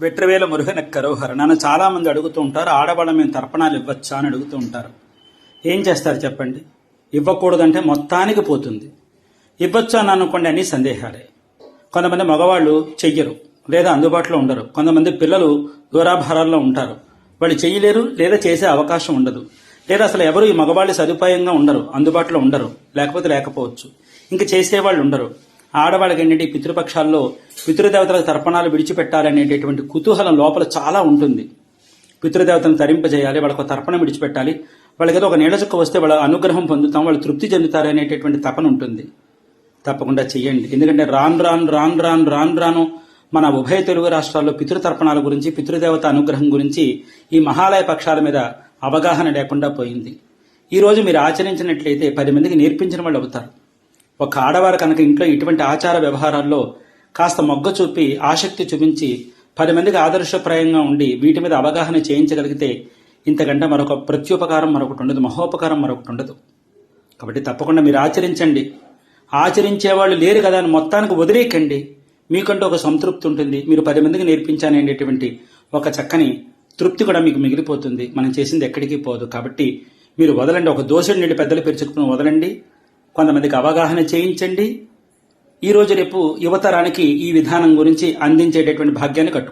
వెట్రవేల మురుగన కరోహర నన్ను చాలామంది అడుగుతూ ఉంటారు ఆడవాళ్ళ మేము తర్పణాలు ఇవ్వచ్చా? అని అడుగుతూ ఉంటారు. ఏం చేస్తారు చెప్పండి? ఇవ్వకూడదంటే మొత్తానికి పోతుంది. ఇవ్వచ్చా అని అనుకోండి అన్ని సందేహాలే. కొంతమంది మగవాళ్ళు చెయ్యరు లేదా అందుబాటులో ఉండరు. కొంతమంది పిల్లలు దూరాభారాల్లో ఉంటారు. వాళ్ళు చేయలేరు లేదా చేసే అవకాశం ఉండదు. లేదా అసలు ఎవరు ఈ మగవాళ్ళు సదుపాయంగా ఉండరు అందుబాటులో ఉండరు లేకపోతే లేకపోవచ్చు. ఇంకా చేసేవాళ్ళు ఉండరు. ఆడవాళ్ళకి ఏంటంటే పితృపక్షాల్లో పితృదేవతలకు తర్పణాలు విడిచిపెట్టాలనేటటువంటి కుతూహలం లోపల చాలా ఉంటుంది. పితృదేవతను తరింపజేయాలి వాళ్ళకు ఒక తర్పణం విడిచిపెట్టాలి. వాళ్ళకి ఏదో ఒక నీళ్ళ చుక్క వస్తే వాళ్ళ అనుగ్రహం పొందుతాం వాళ్ళు తృప్తి చెందుతారు అనేటటువంటి తపన ఉంటుంది. తప్పకుండా చెయ్యండి. ఎందుకంటే రాన్ రాను రాన్ రాన్ రాన్ రాను మన ఉభయ తెలుగు రాష్ట్రాల్లో పితృతర్పణాల గురించి పితృదేవత అనుగ్రహం గురించి ఈ మహాలయ పక్షాల మీద అవగాహన లేకుండా పోయింది. ఈరోజు మీరు ఆచరించినట్లయితే పది మందికి నేర్పించిన వాళ్ళు అవుతారు. ఒక ఆడవారు కనుక ఇంట్లో ఇటువంటి ఆచార వ్యవహారాల్లో కాస్త మొగ్గ చూపి ఆసక్తి చూపించి పది మందికి ఆదర్శప్రాయంగా ఉండి వీటి మీద అవగాహన చేయించగలిగితే ఇంతకంటే మరొక ప్రత్యుపకారం మరొకటి ఉండదు మహోపకారం మరొకటి ఉండదు. కాబట్టి తప్పకుండా మీరు ఆచరించండి. ఆచరించే వాళ్ళు లేరు కదా అని మొత్తానికి వదిలేయకండి. మీకంటూ ఒక సంతృప్తి ఉంటుంది. మీరు పది మందికి నేర్పించాననేటువంటి ఒక చక్కని తృప్తి కూడా మీకు మిగిలిపోతుంది. మనం చేసింది ఎక్కడికి పోదు. కాబట్టి మీరు వదలండి. ఒక దోషుడి నుండి పెద్దలు పెరుచుకుని వదలండి. కొంతమందికి అవగాహన చేయించండి. ఈ రోజు రేపు యువతరానికి ఈ విధానం గురించి అందించేటటువంటి భాగ్యాన్ని కట్టు